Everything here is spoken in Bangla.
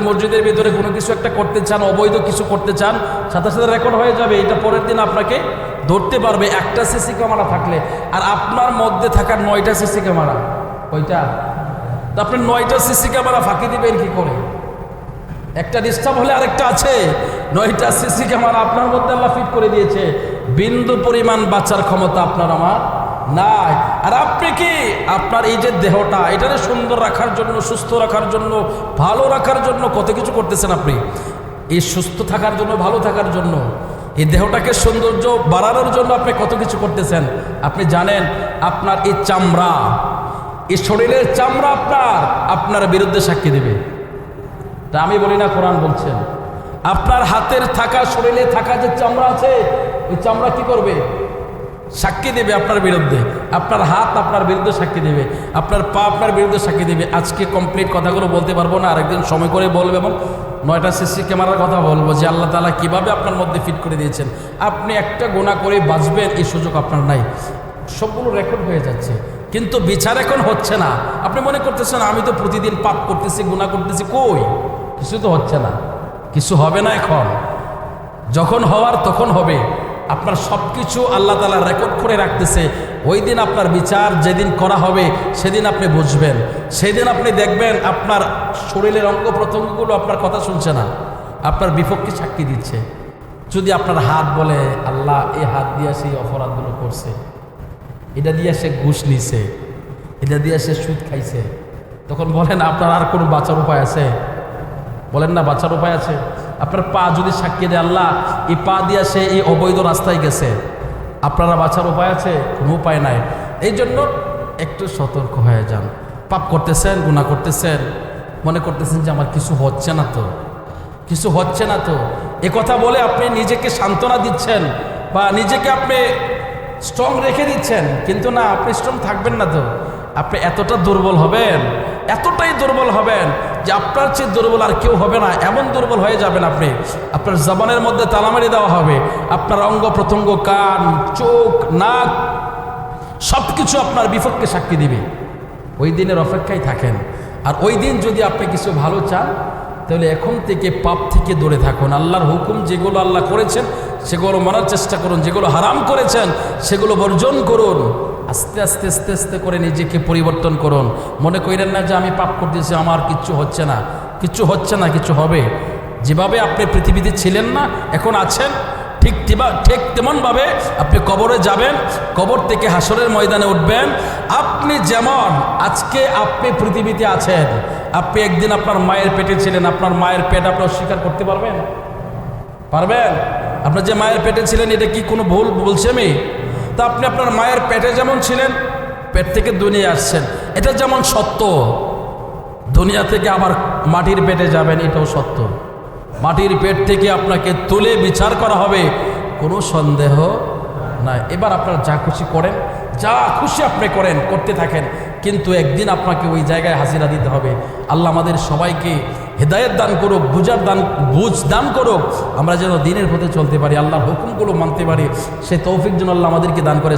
মসজিদের ভিতরে কোনো কিছু একটা করতে চান, অবৈধ কিছু করতে চান, সাথে সাথে রেকর্ড হয়ে যাবে, এটা পরের দিন আপনাকে ধরতে পারবে। একটা সিসি ক্যামেরা থাকলে। আর আপনার মধ্যে থাকার নয়টা সিসি ক্যামেরা ওইটা তো আপনি নয়টা সিসি ক্যামেরা ফাঁকি দিবেন কি করে? একটা ডিস্টার্ব হলে আরেকটা আছে। নয়টা সিসি ক্যামেরা আপনার মধ্যে আল্লাহ ফিট করে দিয়েছে। বিন্দু পরিমাণ বাঁচার ক্ষমতা আপনার আমার নাই। আর আপনি কি? আপনার এই যে দেহটা, এটারে সুন্দর রাখার জন্য, সুস্থ রাখার জন্য, ভালো রাখার জন্য কত কিছু করতেছেন আপনি? এই সুস্থ থাকার জন্য, ভালো থাকার জন্য, এই দেহটাকে সৌন্দর্য বাড়ানোর জন্য আপনি কত কিছু করতেছেন? আপনি জানেন, আপনার এই চামড়া, এই শরীরের চামড়া আপনার আপনার বিরুদ্ধে সাক্ষী দেবে। তা আমি বলি না, কোরআন বলছেন আপনার হাতের থাকা, শরীরে থাকা যে চামড়া আছে, ওই চামড়া কি করবে? সাক্ষী দেবে আপনার বিরুদ্ধে। আপনার হাত আপনার বিরুদ্ধে সাক্ষী দেবে। আপনার পা আপনার বিরুদ্ধে সাক্ষী দেবে। আজকে কমপ্লিট কথাগুলো বলতে পারব না। আরেকদিন সময় করে বলবে এবং নয়টা সিসি ক্যামেরার কথা বলব যে আল্লাহ তালা কীভাবে আপনার মধ্যে ফিট করে দিয়েছেন। আপনি একটা গোনা করে বাঁচবেন, এই সুযোগ আপনার নাই। সবগুলো রেকর্ড হয়ে যাচ্ছে। কিন্তু বিচার এখন হচ্ছে না। আপনি মনে করতেছেন, আমি তো প্রতিদিন পাপ করতেছি গুণা করতেছি, কই? কিছু তো হচ্ছে না। কিছু হবে না এখন। যখন হওয়ার তখন হবে। আপনার সব কিছু আল্লাহ তালা রেকর্ড করে রাখতেছে। ওই দিন আপনার বিচার যেদিন করা হবে, সেদিন আপনি বুঝবেন। সেদিন আপনি দেখবেন আপনার শরীরের অঙ্গ প্রত্যঙ্গগুলো আপনার কথা শুনছে না। আপনার বিপক্ষে সাক্ষী দিচ্ছে। যদি আপনার হাত বলে, আল্লাহ এই হাত দিয়ে সেই অপরাধগুলো করছে। এটা দিয়ে সে ঘুষ নিছে। এটা দিয়ে সে সুদ খাইছে। তখন বলেন, আপনার আর কোনো বাঁচার উপায় আছে? বলেন, না, বাঁচার উপায় আছে। আপনার পা যদি সাক্ষী দেয় আল্লাহ এই পা দিয়ে সে এই অবৈধ রাস্তায় গেছে। আপনারা বাঁচার উপায় আছে? কোনো উপায় নাই। এই জন্য একটু সতর্ক হয়ে যান। পাপ করতেছেন গুণা করতেছেন, মনে করতেছেন যে আমার কিছু হচ্ছে না তো। কিছু হচ্ছে না তো। এ কথা বলে আপনি নিজেকে সান্ত্বনা দিচ্ছেন বা নিজেকে আপনি স্ট্রং রেখে দিচ্ছেন, কিন্তু না, আপনি স্ট্রং থাকবেন না তো। আপনি এতটা দুর্বল হবেন, এতটাই দুর্বল হবেন যে আপনার চেয়ে দুর্বল আর কেউ হবে না, এমন দুর্বল হয়ে যাবেন আপনি। আপনার জবানের মধ্যে তালামারি দেওয়া হবে। আপনার অঙ্গ প্রত্যঙ্গ, কান, চোখ, নাক সব কিছু আপনার বিপক্ষে সাক্ষী দিবে। ওই দিনের অপেক্ষায় থাকেন। আর ওই দিন যদি আপনি কিছু ভালো চান, তাহলে এখন থেকে পাপ থেকে দূরে থাকুন। আল্লাহর হুকুম যেগুলো আল্লাহ করেছেন, সেগুলো মানার চেষ্টা করুন। যেগুলো হারাম করেছেন, সেগুলো বর্জন করুন। আস্তে আস্তে আস্তে আস্তে করে নিজেকে পরিবর্তন করুন। মনে করেন না যে আমি পাপ করতেছি, আমার কিচ্ছু হচ্ছে না। কিচ্ছু হচ্ছে না, কিছু হবে। যেভাবে আপনি পৃথিবীতে ছিলেন না, এখন আছেন, ঠিক ঠিক তেমনভাবে আপনি কবরে যাবেন, কবর থেকে হাসরের ময়দানে উঠবেন। আপনি যেমন, আজকে আপনি পৃথিবীতে আছেন, আপনি একদিন আপনার মায়ের পেটে ছিলেন, আপনার মায়ের পেট আপনি অস্বীকার করতে পারবেন? পারবেন? আপনার যে মায়ের পেটে ছিলেন, এটা কি কোনো ভুল বলছি আমি? তা আপনি আপনার মায়ের পেটে যেমন ছিলেন, পেট থেকে দুনিয়া আসছেন। এটা যেমন সত্য, দুনিয়া থেকে আবার মাটির পেটে যাবেন, এটাও সত্য। মাটির পেট থেকে আপনাকে তুলে বিচার করা হবে, কোনো সন্দেহ নাই। এবার আপনার যা খুশি করেন, যা খুশি আপনি করেন, করতে থাকেন, কিন্তু একদিন আপনাকে ওই জায়গায় হাজিরা দিতে হবে। আল্লাহ আমাদের সবাইকে হেদায়ত দান করুক বুঝার দান, বুঝ দান করুক, আমরা যেন দিনের পথে চলতে পারি, আল্লাহর হুকুমগুলো মানতে পারি। সে তৌফিক যেন আল্লাহ আমাদেরকে দান করে।